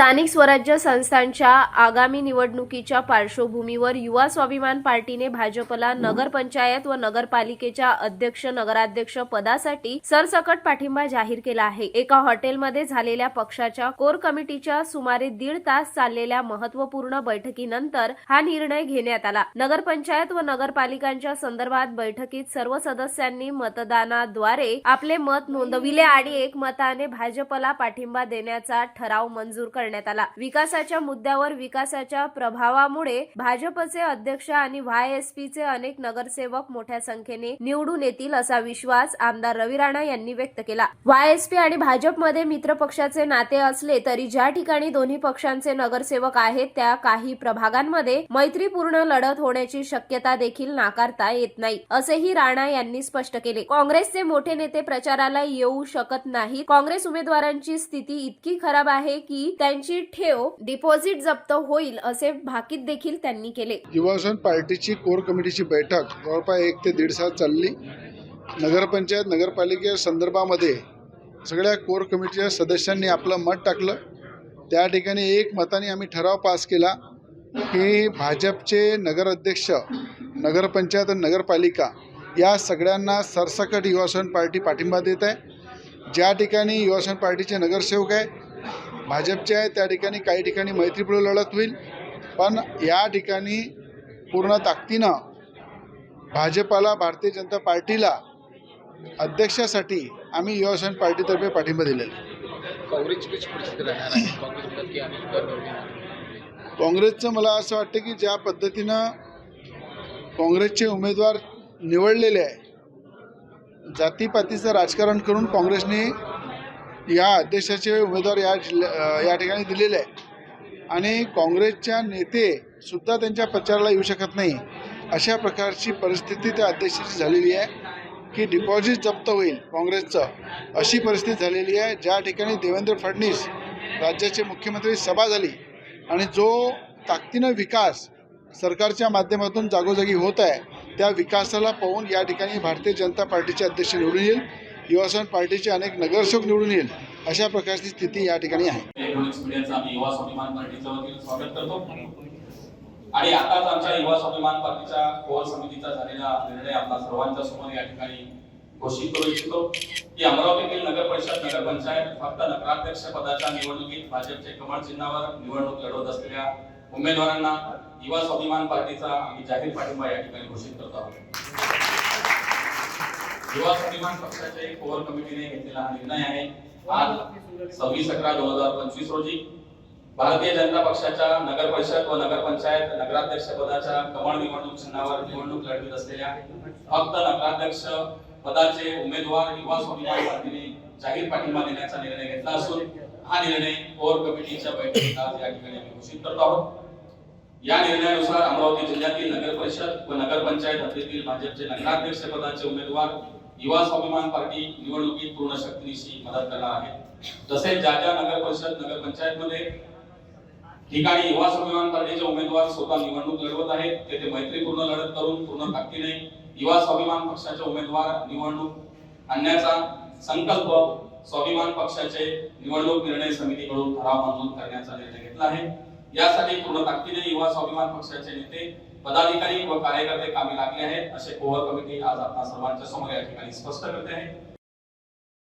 स्थानिक स्वराज्य संस्थांच्या आगामी निवडणुकीच्या पार्श्वभूमीवर युवा स्वाभिमान पार्टीने भाजपला नगरपंचायत व नगरपालिकेच्या अध्यक्ष नगराध्यक्ष पदासाठी सरसकट पाठिंबा जाहीर केला आहे. एका हॉटेलमध्ये झालेल्या पक्षाच्या कोर कमिटीच्या सुमारे दीड तास चाललेल्या महत्त्वपूर्ण बैठकीनंतर हा निर्णय घेण्यात आला. नगरपंचायत व नगरपालिकांच्या संदर्भात बैठकीत सर्व सदस्यांनी मतदानाद्वारे आपले मत नोंदविले आणि एकमताने भाजपला पाठिंबा देण्याचा ठराव मंजूर करण्यात आला. विकासाच्या मुद्द्यावर विकासाच्या प्रभावामुळे भाजपचे अध्यक्ष आणि वाय एस चे अनेक नगरसेवक मोठ्या संख्येने निवडून येतील असा विश्वास आमदार रवी राणा यांनी व्यक्त केला. वाय एस पी आणि भाजपमध्ये मित्र पक्षाचे नाते असले तरी ज्या ठिकाणी दोन्ही पक्षांचे नगरसेवक आहेत त्या काही प्रभागांमध्ये मैत्रीपूर्ण लढत होण्याची शक्यता देखील नाकारता येत नाही असेही राणा यांनी स्पष्ट केले. काँग्रेसचे मोठे नेते प्रचाराला येऊ शकत नाही काँग्रेस उमेदवारांची स्थिती इतकी खराब आहे की त्यांची ठेव डिपॉझिट जप्त होईल असे भाकीत देखील त्यांनी केले. युवासन पार्टीची कोर कमिटीची बैठक जवळपास एक ते दीड तास चालली. नगरपंचायत नगरपालिके संदर्भामध्ये सगळ्या कोर कमिटीच्या सदस्यांनी आपलं मत टाकलं. त्या ठिकाणी एक मताने आम्ही ठराव पास केला की भाजपचे नगराध्यक्ष नगरपंचायत आणि नगरपालिका या सगळ्यांना सरसकट युवासन पार्टी पाठिंबा देत आहे. ज्या ठिकाणी युवासन पार्टीचे नगरसेवक आहे भाजपचे आहे त्या ठिकाणी काही ठिकाणी मैत्रीपूर्ण लढत होईल. पण या ठिकाणी पूर्ण ताकदीनं भाजपाला भारतीय जनता पार्टीला अध्यक्षासाठी आम्ही युवासन पार्टीतर्फे पाठिंबा दिलेला काँग्रेसचं मला असं वाटतं की ज्या पद्धतीनं काँग्रेसचे उमेदवार निवडलेले आहे जातीपातीचं राजकारण करून काँग्रेसने या अध्यक्षाचे उमेदवार या जिल्ह्या या ठिकाणी दिलेले आहे आणि काँग्रेसच्या नेते सुद्धा त्यांच्या प्रचाराला येऊ शकत नाही. अशा प्रकारची परिस्थिती त्या अध्यक्षाची झालेली आहे की डिपॉझिट जप्त होईल काँग्रेसचं अशी परिस्थिती झालेली आहे. ज्या ठिकाणी देवेंद्र फडणवीस राज्याचे मुख्यमंत्री सभा झाली आणि जो ताकदीनं विकास सरकारच्या माध्यमातून जागोजागी होत आहे त्या विकासाला पाहून या ठिकाणी भारतीय जनता पार्टीचे अध्यक्ष निवडून येईल. युवासन पार्टीचे अनेक नगरसेवक निवडून येईल अशा प्रकारची स्थिती या ठिकाणी आहे. आम्ही स्वाभिमान करतो. आणि आताच आमच्या युवा स्वाभिमान पार्टीच्या कोर समितीचा झालेला निर्णय आपला सर्वांच्या समोर या ठिकाणी घोषित करू इच्छितो. की अमरावतीतील नगर परिषद नगर पंचायत फक्त नगराध्यक्ष पदाच्या निवडणुकीत भाजपचे कमळ चिन्हावर निवडणूक लढवत असलेल्या उमेदवारांना युवा स्वाभिमान पार्टीचा आम्ही जाहीर पाठिंबा या ठिकाणी घोषित करतो आहोत. युवा स्वाभिमान एक कोर कमिटीने घेतलेला हा निर्णय आहे. आज सव्वीस अकरा दोन हजार पंचवीस रोजी भारतीय जनता पक्षाच्या नगर परिषद व नगरपंचायत नगराध्यक्ष पदाच्या कमळ निवडणूक चिन्हावर निवडणूक लढवित असलेल्या फक्त नगराध्यक्ष पदाचे उमेदवार युवा स्वाभिमान पार्टीने जाहीर पाठिंबा देण्याचा निर्णय घेतला असून हा निर्णय कोर कमिटीच्या बैठकीत आज या ठिकाणी आम्ही घोषित करतो आहोत. या निर्णयानुसार अमरावती जिल्ह्यातील नगर परिषद व नगरपंचायत हद्दीतील भाजपचे नगराध्यक्ष पदाचे उमेदवार युवा स्वाभिमान पार्टी निवडणुकीत पूर्ण शक्तीनिशी मदत करणार आहे. तसेच ज्या ज्या नगर परिषद नगरपंचायत मध्ये ठिकाणी युवा स्वाभिमान पार्टीचे उमेदवार स्वतः निवडणूक लढवत आहेत तेथे मैत्रीपूर्ण लढत करून पूर्ण ताकदीने युवा स्वाभिमान पक्षाचे उमेदवार निवडणूक आणण्याचा संकल्प स्वाभिमान पक्षाचे निवडणूक निर्णय समितीकडून ठराव मंजूर करण्याचा निर्णय घेतला आहे. यासाठी पूर्ण ताकदीने युवा स्वाभिमान पक्षाचे नेते पदाधिकारी व कार्यकर्ते कामी लागले आहेत असे कोर कमिटी आज आपल्या सर्वांच्या समोर या ठिकाणी स्पष्ट करते आहे.